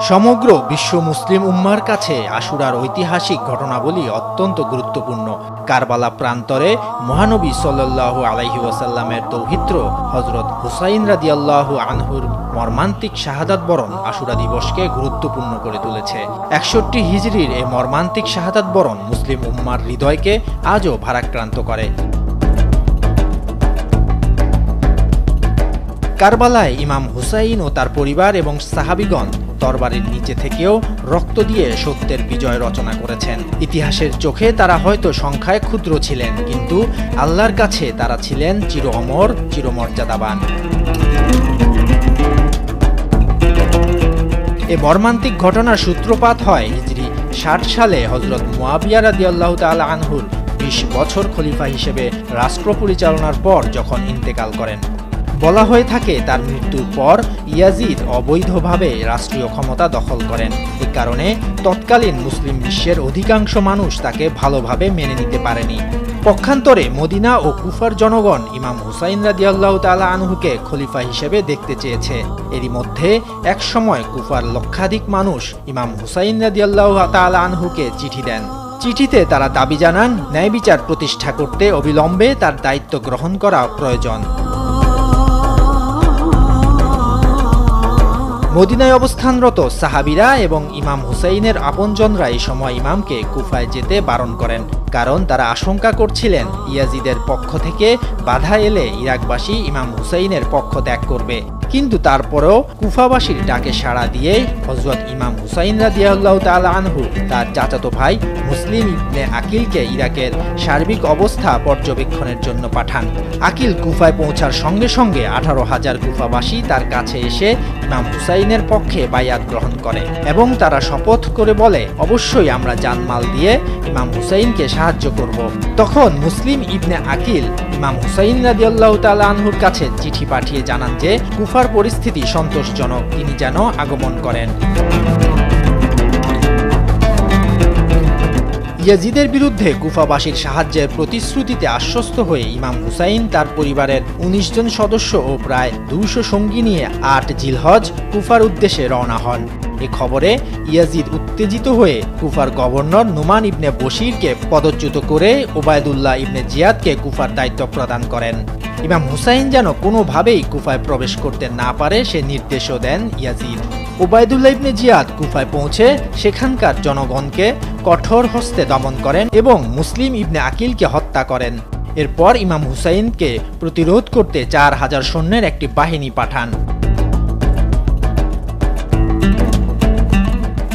সমগ্র বিশ্ব মুসলিম উম্মার কাছে আশুরার ঐতিহাসিক ঘটনাবলী অত্যন্ত গুরুত্বপূর্ণ। কারবালা প্রান্তরে মহানবী সাল্লাল্লাহু আলাইহি ওয়াসাল্লামের দৌহিত্র হজরত হুসাইন রাদিয়াল্লাহু আনহুর মর্মান্তিক শাহাদাত বরণ আশুরা দিবসকে গুরুত্বপূর্ণ করে তুলেছে। একষট্টি হিজড়ির এই মর্মান্তিক শাহাদাত বরণ মুসলিম উম্মার হৃদয়কে আজও ভারাক্রান্ত করে। কারবালায় ইমাম হুসাইন ও তার পরিবার এবং সাহাবিগণ তরবারির নিচে থেকেও রক্ত দিয়ে সত্যের বিজয় রচনা করেছেন। ইতিহাসের চোখে তারা হয়তো সংখ্যায় ক্ষুদ্র ছিলেন, কিন্তু আল্লাহর কাছে তারা ছিলেন চির অমর চিরমর্যাদাবান এ মর্মান্তিক ঘটনার সূত্রপাত হয় হিজরি ষাট সালে হজরত মুয়াবিয়া রাদিয়াল্লাহু তাআলা আনহুর বিশ বছর খলিফা হিসেবে রাষ্ট্র পরিচালনার পর যখন ইন্তেকাল করেন। বলা হয়ে থাকে, তার মৃত্যুর পর ইয়াজিদ অবৈধভাবে রাষ্ট্রীয় ক্ষমতা দখল করেন। এ কারণে তৎকালীন মুসলিম বিশ্বের অধিকাংশ মানুষ তাকে ভালোভাবে মেনে নিতে পারেনি। পক্ষান্তরে মদিনা ও কুফার জনগণ ইমাম হুসাইন রাদিয়াল্লাহ তালা আনহুকে খলিফা হিসেবে দেখতে চেয়েছে। এরই মধ্যে এক সময় কুফার লক্ষাধিক মানুষ ইমাম হুসাইন রাদিয়াল্লাহ তালা আনহুকে চিঠি দেন। চিঠিতে তারা দাবি জানান ন্যায় বিচার প্রতিষ্ঠা করতে অবিলম্বে তার দায়িত্ব গ্রহণ করা প্রয়োজন। মদিনায় অবস্থানরত সাহাবিরা এবং ইমাম হুসাইনের আপনজনরা এই সময় ইমামকে কুফায় যেতে বারণ করেন। কারণ তারা আশঙ্কা করছিলেন ইয়াজিদের পক্ষ থেকে বাধা এলে ইরাকবাসী ইমাম হুসাইনের পক্ষ ত্যাগ করবে। কিন্তু তারপরেও কুফাবাসীর ডাকে সাড়া দিয়ে হজরত ইমাম হুসাইন রাদিয়াল্লাহ তাআলা আনহু, তার চাচাতো ভাই মুসলিম ইবনে আকিলকে ইরাকের সার্বিক অবস্থা পর্যবেক্ষণের জন্য পাঠান। আকিল কুফায় পৌঁছার সঙ্গে সঙ্গে আঠারো হাজার কুফাবাসী তার কাছে এসে ইমাম হুসাইনের পক্ষে বায়াত গ্রহণ করে এবং তারা শপথ করে বলে, অবশ্যই আমরা জানমাল দিয়ে ইমাম হুসাইনকে সাহায্য করব। তখন মুসলিম ইবনে আকিল ইমাম হুসাইন রাদিয়াল্লাহু তাআলা আনহুর কাছে চিঠি পাঠিয়ে জানান যে, কুফার পরিস্থিতি সন্তোষজনক, তিনি যেন আগমন করেন। ইয়াজিদের বিরুদ্ধে কুফাবাসীর সাহায্যের প্রতিশ্রুতিতে আশ্বস্ত হয়ে ইমাম হুসাইন তার পরিবারের ১৯ জন সদস্য ও প্রায় দুইশো সঙ্গী নিয়ে আট জিলহজ কুফার উদ্দেশ্যে রওনা হন। এ খবরে ইয়াজিদ উত্তেজিত হয়ে কুফার গভর্নর নুমান ইবনে বশিরকে পদচ্যুত করে ওবায়দুল্লাহ ইবনে জিয়াদকে কুফার দায়িত্ব প্রদান করেন। ইমাম হুসাইন যেন কোনোভাবেই কুফায় প্রবেশ করতে না পারে, সে নির্দেশও দেন ইয়াজিদ। ওবায়দুল্লাহ ইবনে জিয়াদ কুফায় পৌঁছে সেখানকার জনগণকে কঠোর হস্তে দমন করেন এবং মুসলিম ইবনে আকিলকে হত্যা করেন। এরপর ইমাম হুসাইনকে প্রতিরোধ করতে চার হাজার সৈন্যের একটি বাহিনী পাঠান।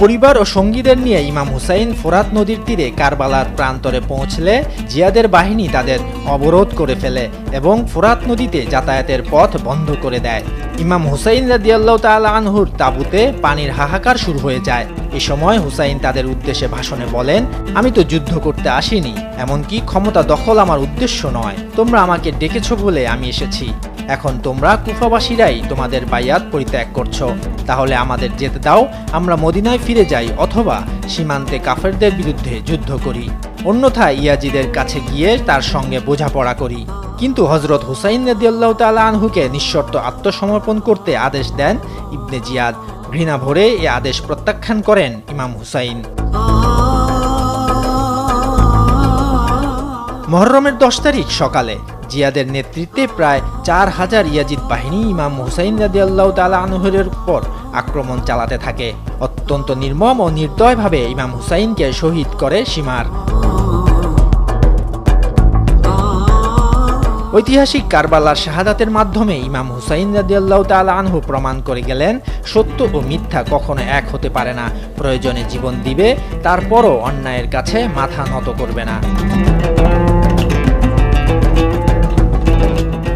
পরিবার ও সঙ্গীদের নিয়ে ইমাম হুসাইন ফোরাত নদীর তীরে কারবালার প্রান্তরে পৌঁছলে জিয়াদের বাহিনী তাদের অবরোধ করে ফেলে এবং ফোরাত নদীতে যাতায়াতের পথ বন্ধ করে দেয়। ইমাম হুসাইন রাদিয়াল্লাহ তাআলা আনহুর তাঁবুতে পানির হাহাকার শুরু হয়ে যায়। এ সময় হুসাইন তাদের উদ্দেশ্যে ভাষণে বলেন, আমি তো যুদ্ধ করতে আসিনি, এমনকি ক্ষমতা দখল আমার উদ্দেশ্য নয়। তোমরা আমাকে ডেকেছ বলে আমি এসেছি। এখন তোমরা কুফাবাসীরাই তোমাদের বাইয়াত পরিত্যাগ করছ। তাহলে আমাদের যেতে দাও, আমরা মদিনায় ফিরে যাই অথবা সীমান্তে কাফেরদের বিরুদ্ধে যুদ্ধ করি। অন্যথায় ইয়াজিদের কাছে গিয়ে তার সঙ্গে বোঝাপড়া করি। কিন্তু হজরত হুসাইন রাদিয়াল্লাহ তাআলা আনহুকে নিঃশর্ত আত্মসমর্পণ করতে আদেশ দেন ইবনে জিয়াদ। ঘৃণা ভরে এ আদেশ প্রত্যাখ্যান করেন ইমাম হুসাইন। মহরমের দশ তারিখ সকালে জিয়াদের নেতৃত্বে প্রায় চার হাজার ইয়াজিদ বাহিনী ইমাম হুসাইন রাদিয়াল্লাহ তালা আনহরের উপর আক্রমণ চালাতে থাকে। অত্যন্ত নির্মম ও নির্দয়ভাবে ইমাম হুসাইনকে শহীদ করে সীমার। ঐতিহাসিক কারবালার শাহাদাতের মাধ্যমে ইমাম হুসাইন রাদিয়াল্লাহ তাআলা আনহু প্রমাণ করে গেলেন, সত্য ও মিথ্যা কখনো এক হতে পারে না। প্রয়োজনে জীবন দিবে, তারপরও অন্যায়ের কাছে মাথা নত করবে না।